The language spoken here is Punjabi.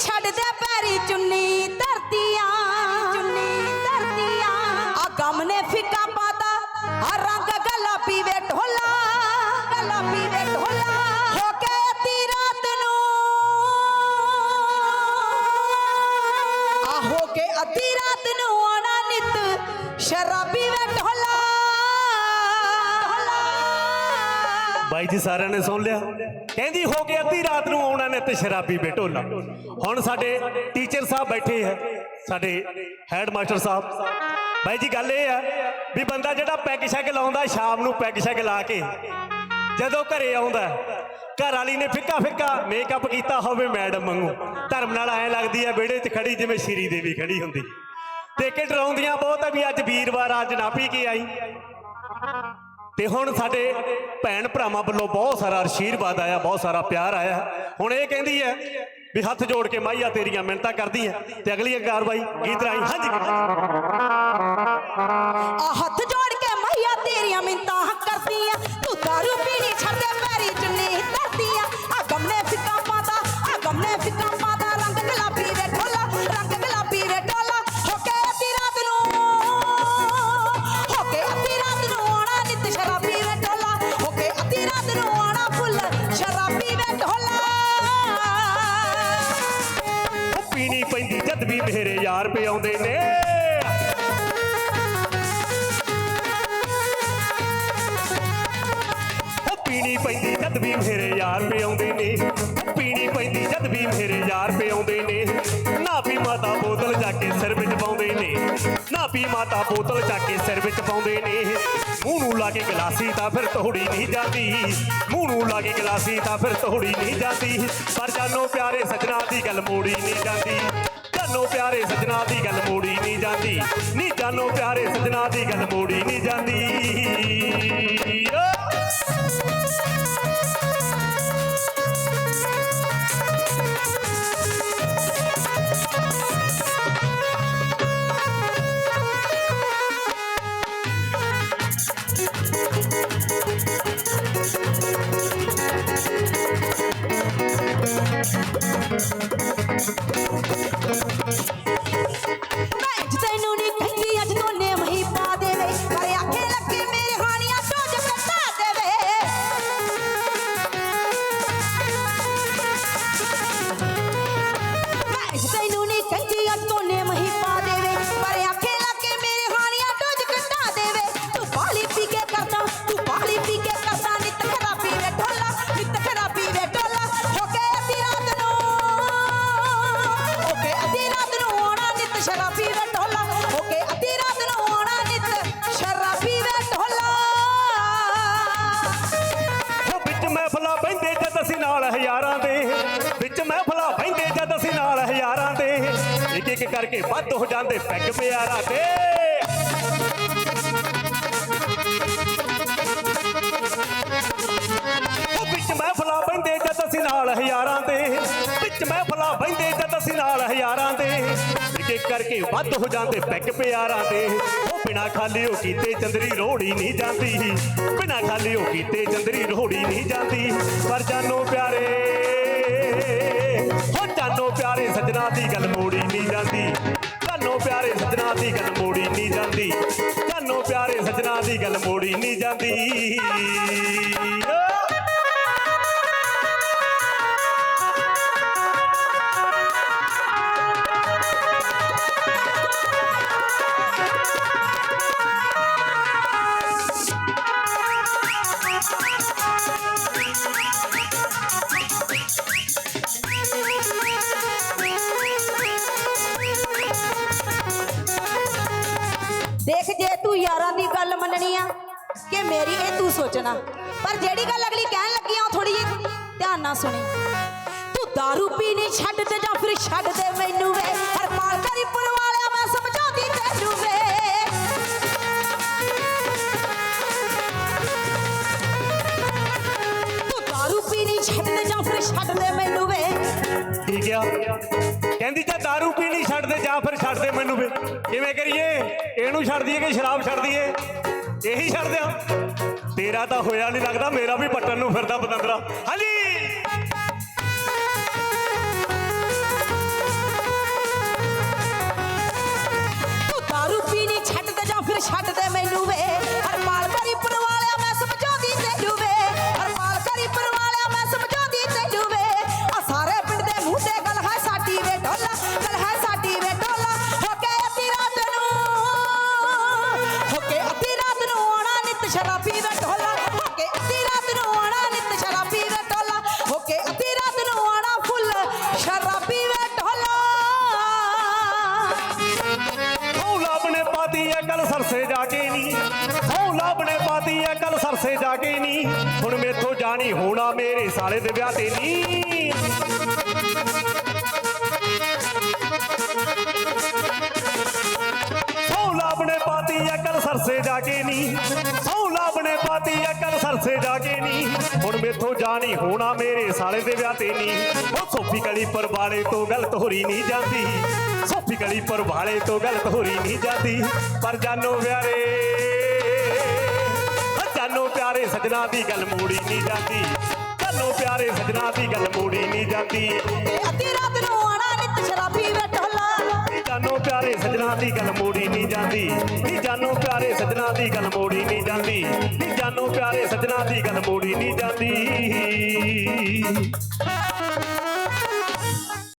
ਛੱਡਦੇ ਪੈਰੀ ਬਾਈ ਜੀ ਸਾਰਿਆਂ ਨੇ ਸੁਣ ਲਿਆ। ਕਹਿੰਦੀ, ਹੋ ਕੇ ਅੱਧੀ ਰਾਤ ਨੂੰ ਆਉਣਾ ਨੇ ਤੇ ਸ਼ਰਾਬੀ ਬੇਟੋਲਾ ਹੁਣ ਸਾਡੇ ਟੀਚਰ ਸਾਹਿਬ ਬੈਠੇ ਹੈ ਸਾਡੇ ਹੈਡ ਮਾਸਟਰ ਸਾਹਿਬ। ਬਾਈ ਜੀ, ਗੱਲ ਇਹ ਹੈ ਵੀ ਬੰਦਾ ਜਿਹੜਾ ਪੈਗ ਸ਼ੈਗ ਲਾਉਂਦਾ, ਸ਼ਾਮ ਨੂੰ ਪੈਗ ਸ਼ੈਗ ਲਾ ਕੇ ਜਦੋਂ ਘਰੇ ਆਉਂਦਾ ਘਰ ਵਾਲੀ ਨੇ ਫਿੱਕਾ ਫਿੱਕਾ ਮੇਕਅਪ ਕੀਤਾ ਹੋਵੇ ਮੈਡਮ ਵਾਂਗੂ। ਧਰਮ ਨਾਲ ਐ ਲੱਗਦੀ ਹੈ ਵਿਹੜੇ 'ਚ ਖੜੀ ਜਿਵੇਂ ਸ਼੍ਰੀ ਦੇਵੀ ਖੜੀ ਹੁੰਦੀ। ਤੇ ਕਿ ਡਰਾਉਂਦੀਆਂ ਬਹੁਤ ਆ ਵੀ ਅੱਜ ਵੀਰਵਾਰ ਅੱਜ ਨਾ ਪੀ ਕੇ ਆਈ? ਤੇ ਹੁਣ ਸਾਡੇ ਭੈਣ ਭਰਾਵਾਂ ਵੱਲੋਂ ਬਹੁਤ ਸਾਰਾ ਆਸ਼ੀਰਵਾਦ ਆਇਆ, ਬਹੁਤ ਸਾਰਾ ਪਿਆਰ ਆਇਆ। ਹੁਣ ਇਹ ਕਹਿੰਦੀ ਹੈ ਵੀ ਹੱਥ ਜੋੜ ਕੇ ਮਾਈਆ ਤੇਰੀਆਂ ਮਿਹਨਤਾਂ ਕਰਦੀ ਹੈ ਤੇ ਅਗਲੀ ਕਾਰਵਾਈ ਗੀਤ ਰਾਈ ਹਾਂਜੀ। ਆ 1000 ਰੁਪਏ ਆਉਂਦੇ ਨੇ। ਪੀਣੀ ਪੈਂਦੀ ਜਦ ਵੀ ਮੇਰੇ ਯਾਰ ਪੇ ਆਉਂਦੇ ਨੇ। ਪੀਣੀ ਪੈਂਦੀ ਜਦ ਵੀ ਮੇਰੇ ਯਾਰ ਪੇ ਆਉਂਦੇ ਨੇ। ਨਾ ਵੀ ਮਾਤਾ ਬੋਤਲ ਜਾ ਕੇ ਸਿਰ ਵਿੱਚ ਪਾਉਂਦੇ ਨੇ। ਨਾ ਵੀ ਮਾਤਾ ਬੋਤਲ ਜਾ ਕੇ ਸਿਰ ਵਿੱਚ ਪਾਉਂਦੇ ਨੇ। ਮੂੰਹ ਨੂੰ ਲਾ ਕੇ ਗਲਾਸੀ ਤਾਂ ਫਿਰ ਤੋੜੀ ਨਹੀਂ ਜਾਂਦੀ। ਮੂੰਹ ਨੂੰ ਲਾ ਕੇ ਗਲਾਸੀ ਤਾਂ ਫਿਰ ਤੋੜੀ ਨਹੀਂ ਜਾਂਦੀ। ਪਰ ਜਾਨੋ ਪਿਆਰੇ ਸਜਣਾ ਦੀ ਗੱਲ ਮੋੜੀ ਨਹੀਂ ਜਾਂਦੀ। ਜਾਨੋ ਪਿਆਰੇ ਸਜਣਾ ਦੀ ਗੱਲ ਮੋੜੀ ਨਹੀਂ ਜਾਂਦੀ ਨੀ ਜਾਨੋ ਪਿਆਰੇ ਸਜਣਾ ਦੀ ਗੱਲ ਮੋੜੀ ਨਹੀਂ ਜਾਂਦੀ ਓ! ਸ਼ਰਾਬੀ ਵੇ ਢੋਲਾ। ਹੋ ਕੇ ਅੱਧੀ ਰਾਤ ਨੂੰ ਆਉਣਾ ਨਿਤ ਸ਼ਰਾਬੀ ਵੇ ਢੋਲਾ। ਉਹ ਵਿੱਚ ਮਹਿਫਲਾਂ ਬਹਿੰਦੇ ਜਦ ਅਸੀਂ ਨਾਲ ਹਜ਼ਾਰਾਂ ਦੇ। ਵਿੱਚ ਮਹਿਫਲਾਂ ਬਹਿੰਦੇ ਜਦ ਅਸੀਂ ਨਾਲ ਹਜ਼ਾਰਾਂ ਦੇ। ਇੱਕ ਇੱਕ ਕਰਕੇ ਵੱਧ ਹੋ ਜਾਂਦੇ ਪੈਗ ਪਿਆਰਾਂ ਤੇ। ਵਿੱਚ ਮਹਿਫਲਾ ਬਹਿੰਦੇ ਜਦ ਅਸੀਂ ਨਾਲ ਹਜ਼ਾਰਾਂ ਦੇ। ਵਿੱਚ ਮਹਿਫਲਾ ਬਹਿੰਦੇ ਇੱਕ ਕਰਕੇ ਵੱਧ ਹੋ ਜਾਂਦੇ ਪੈਗ ਪਿਆਰਾਂ ਦੇ ਉਹ ਬਿਨਾ ਖਾਲੀ ਹੋ ਕੀਤੇ ਚੰਦਰੀ ਰੋੜੀ ਨਹੀਂ ਜਾਂਦੀ। ਬਿਨਾ ਖਾਲੀ ਹੋ ਕੀਤੇ ਚੰਦਰੀ ਰੋੜੀ ਨਹੀਂ ਜਾਂਦੀ। ਪਰ ਜਾਨੋ ਪਿਆਰੇ, ਹੋ ਜਾਨੋ ਪਿਆਰੇ, ਸਜਣਾ ਦੀ ਗੱਲ ਮੋੜੀ ਨਹੀਂ ਜਾਂਦੀ। ਜਾਨੋ ਪਿਆਰੇ, ਸਜਣਾ ਦੀ ਗੱਲ ਮੋੜੀ ਨਹੀਂ ਜਾਂਦੀ। ਜਾਨੋ ਪਿਆਰੇ, ਸਜਣਾ ਦੀ ਗੱਲ ਮੋੜੀ ਨਹੀਂ ਜਾਂਦੀ। ਗੱਲ ਮੰਨਣੀ ਆ ਕਿ ਮੇਰੀ ਇਹ ਤੂੰ ਸੋਚਣਾ ਪਰ ਜਿਹੜੀ ਗੱਲ ਅਗਲੀ ਕਹਿਣ ਲੱਗੀ ਆ ਉਹ ਥੋੜੀ ਜਿਹੀ ਧਿਆਨ ਨਾਲ ਸੁਣੀ ਤੂੰ दारू ਪੀਣੀ ਛੱਡ ਤੇ ਜਾਂ ਫਿਰ ਛੱਡ ਦੇ ਮੈਨੂੰ ਵੇ ਹਰਪਾਲ ਕਰੀਪੁਰ ਵਾਲਿਆ ਮੈਂ ਸਮਝਾਉਂਦੀ ਤੈਨੂੰ ਵੇ ਤੂੰ दारू ਪੀਣੀ ਛੱਡ ਦੇ ਜਾਂ ਫਿਰ ਛੱਡ ਦੇ ਮੈਨੂੰ ਵੇ ਠੀਕ ਆ ਕਹਿੰਦੀ ਜਾਂ दारू ਪੀਣੀ ਛੱਡ ਦੇ ਜਾਂ ਫਿਰ ਛੱਡ ਦੇ ਮੈਨੂੰ ਵੀ। ਕਿਵੇਂ ਕਰੀਏ? ਇਹਨੂੰ ਛੱਡ ਦਈਏ ਕਿ ਸ਼ਰਾਬ ਛੱਡ ਦਈਏ? ਇਹੀ ਛੱਡ ਦਿਆਂ ਤੇਰਾ ਤਾਂ ਹੋਇਆ ਨਹੀਂ ਲੱਗਦਾ, ਮੇਰਾ ਵੀ ਪੱਟਣ ਨੂੰ ਫਿਰਦਾ ਬਤੰਦਰਾ। ਹਾਂਜੀ! ਜਾ ਕੇ ਨਹੀਂ ਹੁਣ ਮੇਥੋਂ ਜਾਣੀ, ਹੋਣਾ ਮੇਰੇ ਸਾਲੇ ਦੇ ਵਿਆਹ ਤੇ ਨਹੀਂ ਸੌ ਲਾਭਣੇ ਪਾਤੀ, ਅਕਲ ਸਰਸੇ ਜਾ ਕੇ ਨੀ। ਸੌ ਲਾਭਣੇ ਪਾਤੀ, ਅਕਲ ਸਰਸੇ ਜਾ ਕੇ ਨਹੀਂ ਹੁਣ ਮੇਥੋਂ ਜਾਣੀ, ਹੋਣਾ ਮੇਰੇ ਸਾਲੇ ਦੇ ਵਿਆਹ ਤੇ ਨੀ। ਉਹ ਸੋਫੀ ਕਲੀ ਪਰਵਾਲੇ ਤੋਂ ਗਲਤ ਹੋਰੀ ਨਹੀਂ ਜਾਂਦੀ। ਸੋਫੀ ਕਲੀ ਪਰਵਾਲੇ ਤੋਂ ਗਲਤ ਹੋਰੀ ਨਹੀਂ ਜਾਂਦੀ। ਪਰ ਜਾਨੋ ਵਿਆਰੇ ਸਜਣਾ ਦੀ ਗੱਲ ਮੋੜੀ ਨਹੀਂ ਜਾਂਦੀ। ਜਾਨੋ ਪਿਆਰੇ ਸਜਣਾ ਦੀ ਗੱਲ ਮੋੜੀ ਨਹੀਂ ਜਾਂਦੀ। ਅੱਧੀ ਰਾਤ ਨੂੰ ਆਣਾ ਨਿਤ ਸ਼ਰਾਬੀ ਵੇ ਢੋਲਾ ਨੀ ਜਾਨੋ ਪਿਆਰੇ ਸਜਣਾ ਦੀ ਗੱਲ ਮੋੜੀ ਨਹੀਂ ਜਾਂਦੀ। ਨੀ ਜਾਨੋ ਪਿਆਰੇ ਸਜਣਾ ਦੀ ਗੱਲ ਮੋੜੀ ਨਹੀਂ ਜਾਂਦੀ। ਨੀ ਜਾਨੋ ਪਿਆਰੇ ਸਜਣਾ ਦੀ ਗੱਲ ਮੋੜੀ ਨਹੀਂ ਜਾਂਦੀ।